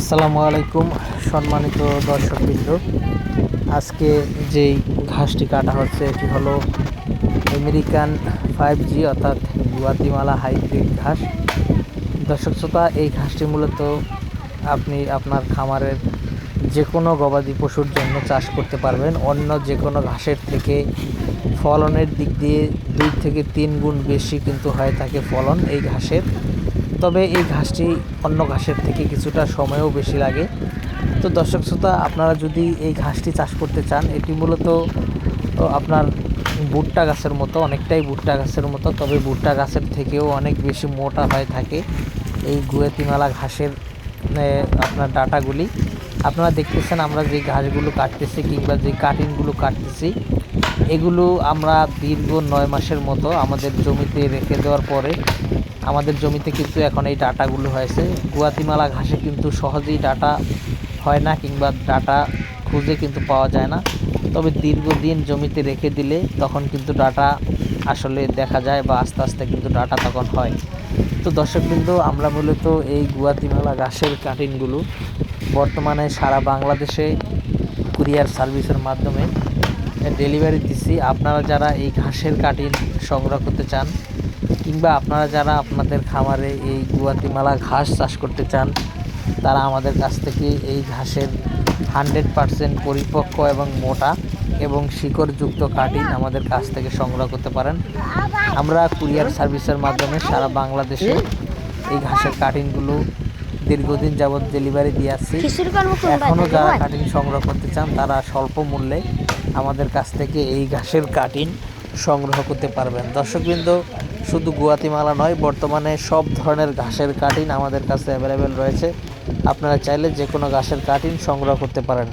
আসসালামু আলাইকুম, সম্মানিত দর্শকবৃন্দ। আজকে যেই ঘাসটি কাটা হচ্ছে, এটি হলো আমেরিকান ফাইভ জি, অর্থাৎ গুয়াতিমালা হাইব্রিড ঘাস। দর্শক শ্রোতা, এই ঘাসটি মূলত আপনি আপনার খামারের যে কোনো গবাদি পশুর জন্য চাষ করতে পারবেন। অন্য যে কোনো ঘাসের থেকে ফলনের দিক দিয়ে দুই থেকে তিন গুণ বেশি কিন্তু হয়ে থাকে ফলন এই ঘাসের। তবে এই ঘাসটি অন্য ঘাসের থেকে কিছুটা সময়ও বেশি লাগে। তো দর্শক শ্রোতা, আপনারা যদি এই ঘাসটি চাষ করতে চান, এটি মূলত আপনার ভুট্টা গাছের মতো, অনেকটাই ভুট্টা গাছের মতো, তবে ভুট্টা গাছের থেকেও অনেক বেশি মোটা হয়ে থাকে এই গুয়েতিমালা ঘাসের আপনার ডাটাগুলি। আপনারা দেখতেছেন আমরা যে ঘাসগুলো কাটতেছি কিংবা যে কাটিংগুলো কাটতেছি, এগুলো আমরা দীর্ঘ নয় মাসের মতো আমাদের জমিতে রেখে দেওয়ার পরে আমাদের জমিতে কিন্তু এখন এই ডাটাগুলো হয়েছে। গুয়াতিমালা ঘাসে কিন্তু সহজেই ডাটা হয় না কিংবা ডাটা খুঁজে কিন্তু পাওয়া যায় না। তবে দীর্ঘদিন জমিতে রেখে দিলে তখন কিন্তু ডাটা আসলে দেখা যায় বা আস্তে আস্তে কিন্তু ডাটা তখন হয়। তো দর্শকবৃন্দ, আমরা মূলত এই গুয়াতিমালা ঘাসের কাটিংগুলো বর্তমানে সারা বাংলাদেশে কুরিয়ার সার্ভিসের মাধ্যমে ডেলিভারি দিচ্ছি আপনারা যারা এই ঘাসের কাটিং সংগ্রহ করতে চান কিংবা আপনারা যারা আপনাদের খামারে এই গুয়াতিমালা ঘাস চাষ করতে চান তারা আমাদের কাছ থেকে এই ঘাসের হান্ড্রেড পারসেন্ট পরিপক্ক এবং মোটা এবং শিকড়যুক্ত কাটিং আমাদের কাছ থেকে সংগ্রহ করতে পারেন। আমরা কুরিয়ার সার্ভিসের মাধ্যমে সারা বাংলাদেশে এই ঘাসের কাটিংগুলো দীর্ঘদিন যাবৎ ডেলিভারি দিয়ে আসছি। এখনও যারা? কাটিং সংগ্রহ করতে চান তারা স্বল্প মূল্যে আমাদের কাছ থেকে এই ঘাসের কাটিং সংগ্রহ করতে পারবেন। দর্শকবৃন্দ, শুধু গুয়াতিমালা নয়, বর্তমানে সব ধরনের ঘাসের কাটিং আমাদের কাছে অ্যাভেলেবেল রয়েছে। আপনারা চাইলে যে কোনো ঘাসের কাটিং সংগ্রহ করতে পারেন।